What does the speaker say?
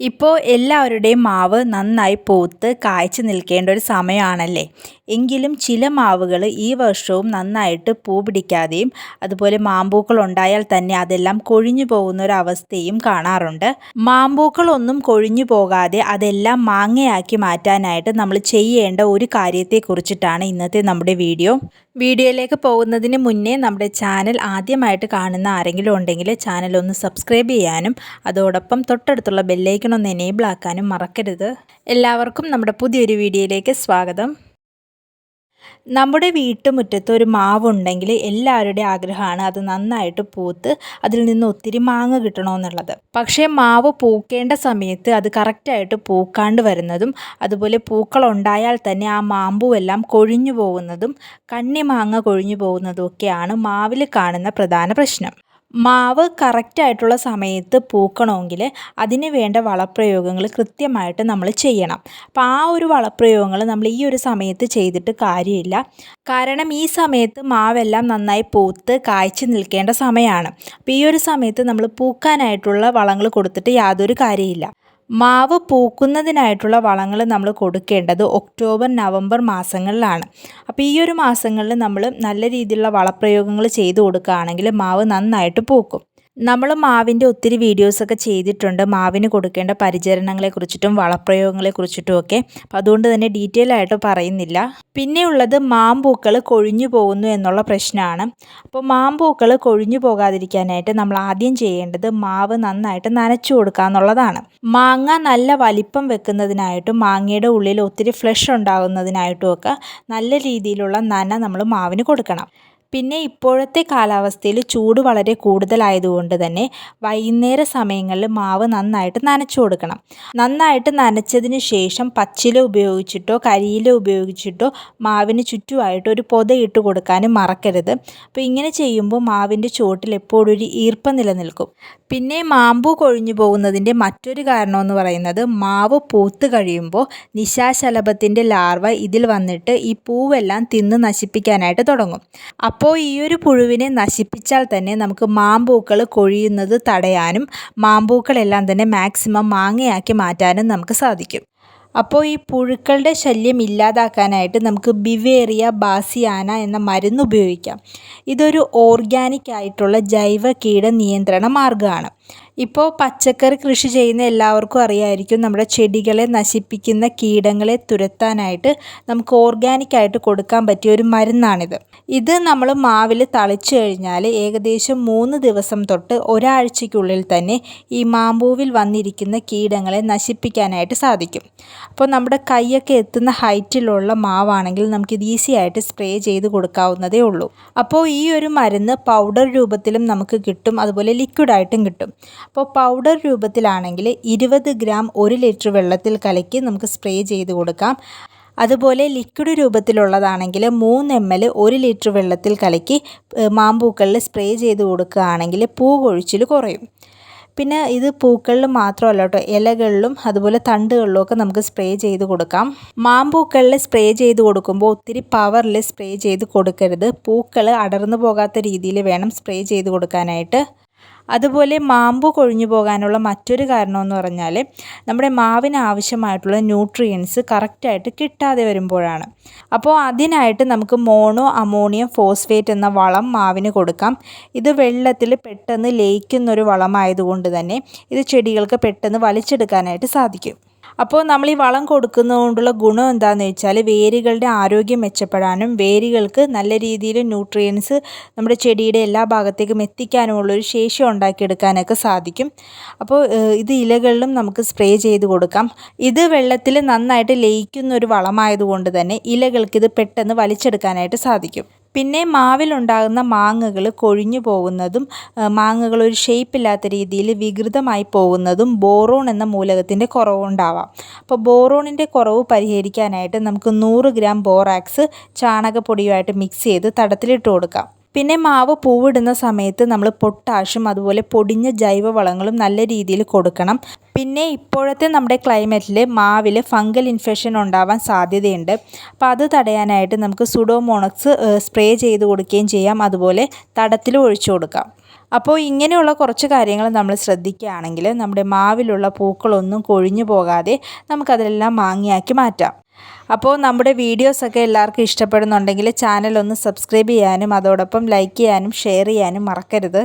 ഇപ്പോൾ എല്ലാവരുടെയും മാവ് നന്നായി പൂത്ത് കായ്ച്ചു നിൽക്കേണ്ട ഒരു സമയമാണല്ലേ? എങ്കിലും ചില മാവുകൾ ഈ വർഷവും നന്നായിട്ട് പൂ പിടിക്കാതെയും അതുപോലെ മാമ്പൂക്കൾ ഉണ്ടായാൽ തന്നെ അതെല്ലാം കൊഴിഞ്ഞു പോകുന്ന ഒരു അവസ്ഥയും കാണാറുണ്ട്. മാമ്പൂക്കളൊന്നും കൊഴിഞ്ഞു പോകാതെ അതെല്ലാം മാങ്ങയാക്കി മാറ്റാനായിട്ട് നമ്മൾ ചെയ്യേണ്ട ഒരു കാര്യത്തെക്കുറിച്ചിട്ടാണ് ഇന്നത്തെ നമ്മുടെ വീഡിയോ. വീഡിയോയിലേക്ക് പോകുന്നതിന് മുന്നേ നമ്മുടെ ചാനൽ ആദ്യമായിട്ട് കാണുന്ന ആരെങ്കിലും ഉണ്ടെങ്കിൽ ചാനൽ ഒന്ന് സബ്സ്ക്രൈബ് ചെയ്യാനും അതോടൊപ്പം തൊട്ടടുത്തുള്ള ബെല്ലൈക്കൺ ഒന്ന് എനേബിൾ ആക്കാനും മറക്കരുത്. എല്ലാവർക്കും നമ്മുടെ പുതിയൊരു വീഡിയോയിലേക്ക് സ്വാഗതം. നമ്മുടെ വീട്ടുമുറ്റത്ത് ഒരു മാവുണ്ടെങ്കിൽ എല്ലാവരുടെയും ആഗ്രഹമാണ് അത് നന്നായിട്ട് പൂത്ത് അതിൽ നിന്ന് ഒത്തിരി മാങ്ങ കിട്ടണമെന്നുള്ളത്. പക്ഷേ മാവ് പൂക്കേണ്ട സമയത്ത് അത് കറക്റ്റായിട്ട് പൂക്കാണ്ട് വരുന്നതും അതുപോലെ പൂക്കളുണ്ടായാൽ തന്നെ ആ മാമ്പുവെല്ലാം കൊഴിഞ്ഞു പോകുന്നതും കണ്ണി മാങ്ങ കൊഴിഞ്ഞു പോകുന്നതും ഒക്കെയാണ് മാവിൽ കാണുന്ന പ്രധാന പ്രശ്നം. മാവ് കറക്റ്റായിട്ടുള്ള സമയത്ത് പൂക്കണമെങ്കിൽ അതിന് വേണ്ട വളപ്രയോഗങ്ങൾ കൃത്യമായിട്ട് നമ്മൾ ചെയ്യണം. അപ്പോൾ ആ ഒരു വളപ്രയോഗങ്ങൾ നമ്മൾ ഈ ഒരു സമയത്ത് ചെയ്തിട്ട് കാര്യമില്ല. കാരണം ഈ സമയത്ത് മാവെല്ലാം നന്നായി പൂത്ത് കായ്ച്ചു നിൽക്കേണ്ട സമയമാണ്. അപ്പോൾ ഈ ഒരു സമയത്ത് നമ്മൾ പൂക്കാനായിട്ടുള്ള വളങ്ങൾ കൊടുത്തിട്ട് യാതൊരു കാര്യമില്ല മാവ് പൂക്കുന്നതിനായിട്ടുള്ള വളങ്ങൾ നമ്മൾ കൊടുക്കേണ്ടത് ഒക്ടോബർ നവംബർ മാസങ്ങളിലാണ്. അപ്പോൾ ഈ ഒരു മാസങ്ങളിൽ നമ്മൾ നല്ല രീതിയിലുള്ള വളപ്രയോഗങ്ങൾ ചെയ്തു കൊടുക്കുകയാണെങ്കിൽ മാവ് നന്നായിട്ട് പൂക്കും. നമ്മൾ മാവിന്റെ ഒത്തിരി വീഡിയോസൊക്കെ ചെയ്തിട്ടുണ്ട്. മാവിന് കൊടുക്കേണ്ട പരിചരണങ്ങളെക്കുറിച്ചിട്ടും വളപ്രയോഗങ്ങളെക്കുറിച്ചിട്ടും ഒക്കെ. അപ്പോൾ അതുകൊണ്ട് തന്നെ ഡീറ്റെയിൽ ആയിട്ട് പറയുന്നില്ല. പിന്നെയുള്ളത് മാമ്പൂക്കൾ കൊഴിഞ്ഞു പോകുന്നു എന്നുള്ള പ്രശ്നമാണ്. അപ്പോൾ മാമ്പൂക്കൾ കൊഴിഞ്ഞു പോകാതിരിക്കാനായിട്ട് നമ്മൾ ആദ്യം ചെയ്യേണ്ടത് മാവ് നന്നായിട്ട് നനച്ചു കൊടുക്കുക എന്നുള്ളതാണ്. മാങ്ങ നല്ല വലിപ്പം വെക്കുന്നതിനായിട്ടും മാങ്ങയുടെ ഉള്ളിൽ ഒത്തിരി ഫ്ലഷ് ഉണ്ടാകുന്നതിനായിട്ടും ഒക്കെ നല്ല രീതിയിലുള്ള നന നമ്മൾ മാവിന് കൊടുക്കണം. പിന്നെ ഇപ്പോഴത്തെ കാലാവസ്ഥയിൽ ചൂട് വളരെ കൂടുതലായതുകൊണ്ട് തന്നെ വൈകുന്നേര സമയങ്ങളിൽ മാവ് നന്നായിട്ട് നനച്ചു കൊടുക്കണം. നന്നായിട്ട് നനച്ചതിന് ശേഷം പച്ചില ഉപയോഗിച്ചിട്ടോ കരിയില ഉപയോഗിച്ചിട്ടോ മാവിന് ചുറ്റുമായിട്ട് ഒരു പൊതയിട്ട് കൊടുക്കാനും മറക്കരുത്. അപ്പോൾ ഇങ്ങനെ ചെയ്യുമ്പോൾ മാവിന്റെ ചുവട്ടിൽ എപ്പോഴും ഒരു ഈർപ്പം നിലനിൽക്കും. പിന്നെ മാമ്പൂ കൊഴിഞ്ഞു പോകുന്നതിന്റെ മറ്റൊരു കാരണമെന്ന് പറയുന്നത് മാവ് പൂത്ത് കഴിയുമ്പോൾ നിശാശലഭത്തിന്റെ ലാർവ ഇതിൽ വന്നിട്ട് ഈ പൂവെല്ലാം തിന്ന് നശിപ്പിക്കാനായിട്ട് തുടങ്ങും. അപ്പോൾ ഈ ഒരു പുഴുവിനെ നശിപ്പിച്ചാൽ തന്നെ നമുക്ക് മാമ്പൂക്കൾ കൊഴിയുന്നത് തടയാനും മാമ്പൂക്കളെല്ലാം തന്നെ മാക്സിമം മാങ്ങയാക്കി മാറ്റാനും നമുക്ക് സാധിക്കും. അപ്പോൾ ഈ പുഴുക്കളുടെ ശല്യം ഇല്ലാതാക്കാനായിട്ട് നമുക്ക് ബിവേറിയ ബാസിയാന എന്ന മരുന്ന് ഉപയോഗിക്കാം. ഇതൊരു ഓർഗാനിക് ആയിട്ടുള്ള ജൈവ കീട നിയന്ത്രണ മാർഗമാണ്. ഇപ്പോൾ പച്ചക്കറി കൃഷി ചെയ്യുന്ന എല്ലാവർക്കും അറിയായിരിക്കും നമ്മുടെ ചെടികളെ നശിപ്പിക്കുന്ന കീടങ്ങളെ തുരത്താനായിട്ട് നമുക്ക് ഓർഗാനിക്കായിട്ട് കൊടുക്കാൻ പറ്റിയ ഒരു മരുന്നാണിത്. ഇത് നമ്മൾ മാവിൽ തളിച്ചു കഴിഞ്ഞാൽ ഏകദേശം മൂന്ന് ദിവസം തൊട്ട് ഒരാഴ്ചയ്ക്കുള്ളിൽ തന്നെ ഈ മാമ്പൂവിൽ വന്നിരിക്കുന്ന കീടങ്ങളെ നശിപ്പിക്കാനായിട്ട് സാധിക്കും. അപ്പോൾ നമ്മുടെ കൈയൊക്കെ എത്തുന്ന ഹൈറ്റിലുള്ള മാവാണെങ്കിൽ നമുക്കിത് ഈസി ആയിട്ട് സ്പ്രേ ചെയ്ത് കൊടുക്കാവുന്നതേ ഉള്ളൂ. അപ്പോൾ ഈ ഒരു മരുന്ന് പൗഡർ രൂപത്തിലും നമുക്ക് കിട്ടും അതുപോലെ ലിക്വിഡായിട്ടും കിട്ടും. അപ്പോൾ പൗഡർ രൂപത്തിലാണെങ്കിൽ ഇരുപത് ഗ്രാം ഒരു ലിറ്റർ വെള്ളത്തിൽ കലക്കി നമുക്ക് സ്പ്രേ ചെയ്ത് കൊടുക്കാം. അതുപോലെ ലിക്വിഡ് രൂപത്തിലുള്ളതാണെങ്കിൽ മൂന്ന് എം എൽ ഒരു ലിറ്റർ വെള്ളത്തിൽ കലക്കി മാമ്പൂക്കളിൽ സ്പ്രേ ചെയ്ത് കൊടുക്കുകയാണെങ്കിൽ പൂ കൊഴിച്ചിൽ കുറയും. പിന്നെ ഇത് പൂക്കളിൽ മാത്രമല്ല കേട്ടോ ഇലകളിലും അതുപോലെ തണ്ടുകളിലും ഒക്കെ നമുക്ക് സ്പ്രേ ചെയ്ത് കൊടുക്കാം. മാമ്പൂക്കളിൽ സ്പ്രേ ചെയ്ത് കൊടുക്കുമ്പോൾ ഒത്തിരി പവറിൽ സ്പ്രേ ചെയ്ത് കൊടുക്കരുത്. പൂക്കൾ അടർന്നു പോകാത്ത രീതിയിൽ വേണം സ്പ്രേ ചെയ്ത് കൊടുക്കാനായിട്ട്. അതുപോലെ മാമ്പ് കൊഴിഞ്ഞു പോകാനുള്ള മറ്റൊരു കാരണമെന്ന് പറഞ്ഞാൽ നമ്മുടെ മാവിന് ആവശ്യമായിട്ടുള്ള ന്യൂട്രിയൻസ് കറക്റ്റായിട്ട് കിട്ടാതെ വരുമ്പോഴാണ്. അപ്പോൾ അതിനായിട്ട് നമുക്ക് മോണോ അമോണിയം ഫോസ്ഫേറ്റ് എന്ന വളം മാവിന് കൊടുക്കാം. ഇത് വെള്ളത്തിൽ പെട്ടെന്ന് ലയിക്കുന്നൊരു വളമായതുകൊണ്ട് തന്നെ ഇത് ചെടികൾക്ക് പെട്ടെന്ന് വലിച്ചെടുക്കാനായിട്ട് സാധിക്കും. അപ്പോൾ നമ്മൾ ഈ വളം കൊടുക്കുന്നതുകൊണ്ടുള്ള ഗുണം എന്താണെന്ന് വെച്ചാൽ വേരുകളുടെ ആരോഗ്യം മെച്ചപ്പെടാനും വേരുകൾക്ക് നല്ല രീതിയിൽ ന്യൂട്രിയൻസ് നമ്മുടെ ചെടിയുടെ എല്ലാ ഭാഗത്തേക്കും എത്തിക്കാനുമുള്ളൊരു ശേഷി ഉണ്ടാക്കിയെടുക്കാനൊക്കെ സാധിക്കും. അപ്പോൾ ഇത് ഇലകളിലും നമുക്ക് സ്പ്രേ ചെയ്ത് കൊടുക്കാം. ഇത് വെള്ളത്തിൽ നന്നായിട്ട് ലയിക്കുന്ന ഒരു വളമായതുകൊണ്ട് തന്നെ ഇലകൾക്ക് ഇത് പെട്ടെന്ന് വലിച്ചെടുക്കാനായിട്ട് സാധിക്കും. പിന്നെ മാവിലുണ്ടാകുന്ന മാങ്ങകൾ കൊഴിഞ്ഞു പോകുന്നതും മാങ്ങകൾ ഒരു ഷേപ്പില്ലാത്ത രീതിയിൽ വികൃതമായി പോകുന്നതും ബോറോൺ എന്ന മൂലകത്തിന്റെ കുറവുണ്ടാവാം. അപ്പോൾ ബോറോണിന്റെ കുറവ് പരിഹരിക്കാനായിട്ട് നമുക്ക് നൂറ് ഗ്രാം ബോറാക്സ് ചാണകപ്പൊടിയുമായിട്ട് മിക്സ് ചെയ്ത് തടത്തിലിട്ട് കൊടുക്കാം. പിന്നെ മാവ് പൂവിടുന്ന സമയത്ത് നമ്മൾ പൊട്ടാഷും അതുപോലെ പൊടിഞ്ഞ ജൈവവളങ്ങളും നല്ല രീതിയിൽ കൊടുക്കണം. പിന്നെ ഇപ്പോഴത്തെ നമ്മുടെ ക്ലൈമറ്റിൽ മാവിൽ ഫംഗൽ ഇൻഫെക്ഷൻ ഉണ്ടാവാൻ സാധ്യതയുണ്ട്. അപ്പോൾ അത് തടയാനായിട്ട് നമുക്ക് സുഡോമോണക്സ് സ്പ്രേ ചെയ്ത് കൊടുക്കുകയും ചെയ്യാം. അതുപോലെ തടത്തിൽ ഒഴിച്ചു കൊടുക്കാം. അപ്പോൾ ഇങ്ങനെയുള്ള കുറച്ച് കാര്യങ്ങൾ നമ്മൾ ശ്രദ്ധിക്കുകയാണെങ്കിൽ നമ്മുടെ മാവിലുള്ള പൂക്കളൊന്നും കൊഴിഞ്ഞു പോകാതെ നമുക്കതെല്ലാം മാങ്ങിയാക്കി മാറ്റാം. അപ്പോൾ നമ്മുടെ വീഡിയോസൊക്കെ എല്ലാവർക്കും ഇഷ്ടപ്പെടുന്നുണ്ടെങ്കിൽ ചാനൽ ഒന്ന് സബ്സ്ക്രൈബ് ചെയ്യാനും അതോടൊപ്പം ലൈക്ക് ചെയ്യാനും ഷെയർ ചെയ്യാനും മറക്കരുത്.